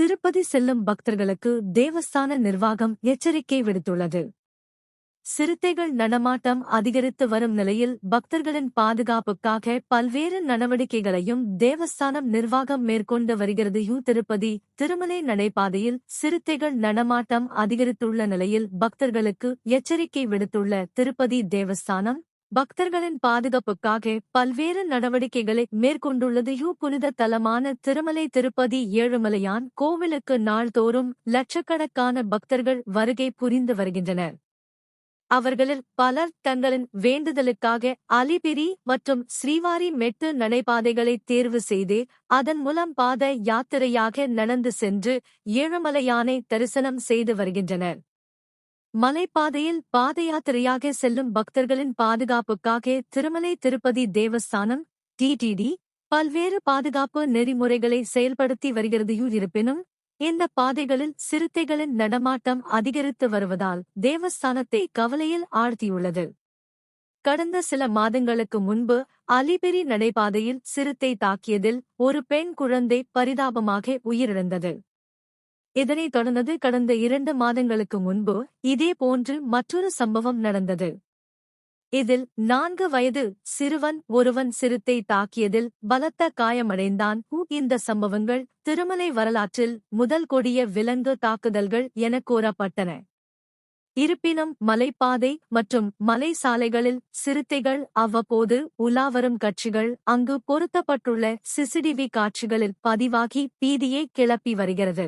திருப்பதி செல்லும் பக்தர்களுக்கு தேவஸ்தான நிர்வாகம் எச்சரிக்கை விடுத்துள்ளது. சிறுத்தைகள் நடமாட்டம் அதிகரித்து வரும் நிலையில் பக்தர்களின் பாதுகாப்புக்காக பல்வேறு நடவடிக்கைகளையும் தேவஸ்தானம் நிர்வாகம் மேற்கொண்டு வருகிறது. யூ திருப்பதி திருமலை நடைபாதையில் சிறுத்தைகள் நடமாட்டம் அதிகரித்துள்ள நிலையில் பக்தர்களுக்கு எச்சரிக்கை விடுத்துள்ள திருப்பதி தேவஸ்தானம் பக்தர்களின் பாதுகாப்புக்காக பல்வேறு நடவடிக்கைகளை மேற்கொண்டுள்ளது. யூ புனித தலமான திருமலை திருப்பதி ஏழுமலையான் கோவிலுக்கு நாள்தோறும் லட்சக்கணக்கான பக்தர்கள் வருகை புரிந்து வருகின்றனர். அவர்களில் பலர் தங்களின் வேண்டுதலுக்காக அலிபிரி மற்றும் ஸ்ரீவாரி மெட்டு நடைபாதைகளை தேர்வு செய்து அதன் மூலம் பாத யாத்திரையாக நடந்து சென்று ஏழுமலையானை தரிசனம் செய்து வருகின்றனர். மலைப்பாதையில் பாத யாத்திரையாக செல்லும் பக்தர்களின் பாதுகாப்புக்காக திருமலை திருப்பதி தேவஸ்தானம் டிடிடி பல்வேறு பாதுகாப்பு நெறிமுறைகளை செயல்படுத்தி வருகிறது. இருப்பினும் இந்த பாதைகளில் சிறுத்தைகளின் நடமாட்டம் அதிகரித்து வருவதால் தேவஸ்தானத்தை கவலையில் ஆழ்த்தியுள்ளது. கடந்த சில மாதங்களுக்கு முன்பு அலிபெரி நடைபாதையில் சிறுத்தை தாக்கியதில் ஒரு பெண் குழந்தை பரிதாபமாக உயிரிழந்தது. இதனைத் தொடர்ந்து கடந்த இரண்டு மாதங்களுக்கு முன்பு இதேபோன்று மற்றொரு சம்பவம் நடந்தது. இதில் நான்கு வயது சிறுவன் ஒருவன் சிறுத்தை தாக்கியதில் பலத்த காயமடைந்தான். இந்த சம்பவங்கள் திருமலை வரலாற்றில் முதல் கொடிய விலங்கு தாக்குதல்கள் என கூறப்பட்டன. இருப்பினும் மலைப்பாதை மற்றும் மலை சாலைகளில் சிறுத்தைகள் அவ்வப்போது உலாவரும் கட்சிகள் அங்கு பொருத்தப்பட்டுள்ள சிசிடிவி காட்சிகளில் பதிவாகி பீதியை கிளப்பி வருகிறது.